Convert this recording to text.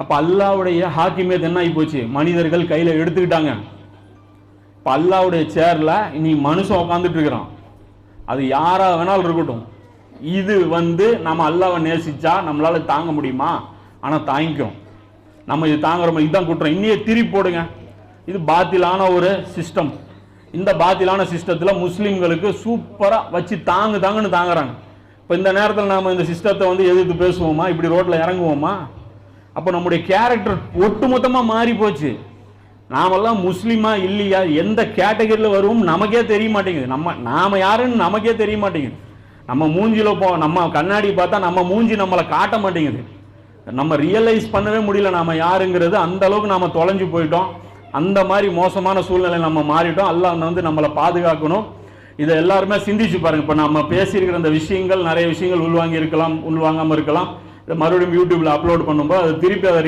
அப்ப அல்லாவுடைய ஹாக்கிமியத் என்ன ஆகி போச்சு. மனிதர்கள் கையில எடுத்துக்கிட்டாங்க. இப்ப அல்லாவுடைய சேர்ல இனி மனுஷன் உட்காந்துட்டு இருக்கிறான். அது யாரா வேணாலும் இருக்கட்டும். இது வந்து நம்ம அல்லாவை நேசிச்சா நம்மளால தாங்க முடியுமா? ஆனா தாங்கிக்கும் நம்ம இது தாங்குறோம் இதுதான் குற்றம். இன்னையே திருப்பி போடுங்க. இது பாத்திலான ஒரு சிஸ்டம் இந்த பாத்திலான சிஸ்டத்தில் முஸ்லீம்களுக்கு சூப்பராக வச்சு தாங்கு தாங்குன்னு தாங்குறாங்க. இப்போ இந்த நேரத்தில் நாம் இந்த சிஸ்டத்தை வந்து எதிர்த்து பேசுவோமா? இப்படி ரோட்டில் இறங்குவோமா? அப்போ நம்முடைய கேரக்டர் ஒட்டுமொத்தமாக மாறி போச்சு. நாமெல்லாம் முஸ்லீமா இல்லையா? எந்த கேட்டகரியில் வருவோம் நமக்கே தெரிய மாட்டேங்குது. நம்ம நாம யாருன்னு நமக்கே தெரிய மாட்டேங்குது. நம்ம மூஞ்சியில் போ நம்ம கண்ணாடி பார்த்தா நம்ம மூஞ்சி நம்மளை காட்ட மாட்டேங்குது. நம்ம ரியலைஸ் பண்ணவே முடியல நாம யாருங்கிறது. அந்த அளவுக்கு நாம் தொலைஞ்சு போயிட்டோம். அந்த மாதிரி மோசமான சூழ்நிலை நம்ம மாறிட்டோம். அல்லாஹ் வந்து நம்மளை பாதுகாக்கணும். இதை எல்லாருமே சிந்திச்சு பாருங்க. இப்போ நம்ம பேசியிருக்கிற இந்த விஷயங்கள் நிறைய விஷயங்கள் உள்வாங்கி இருக்கலாம் உள்வாங்காமல் இருக்கலாம். மறுபடியும் யூடியூப்ல அப்லோட் பண்ணும்போது அது திருப்பி அதை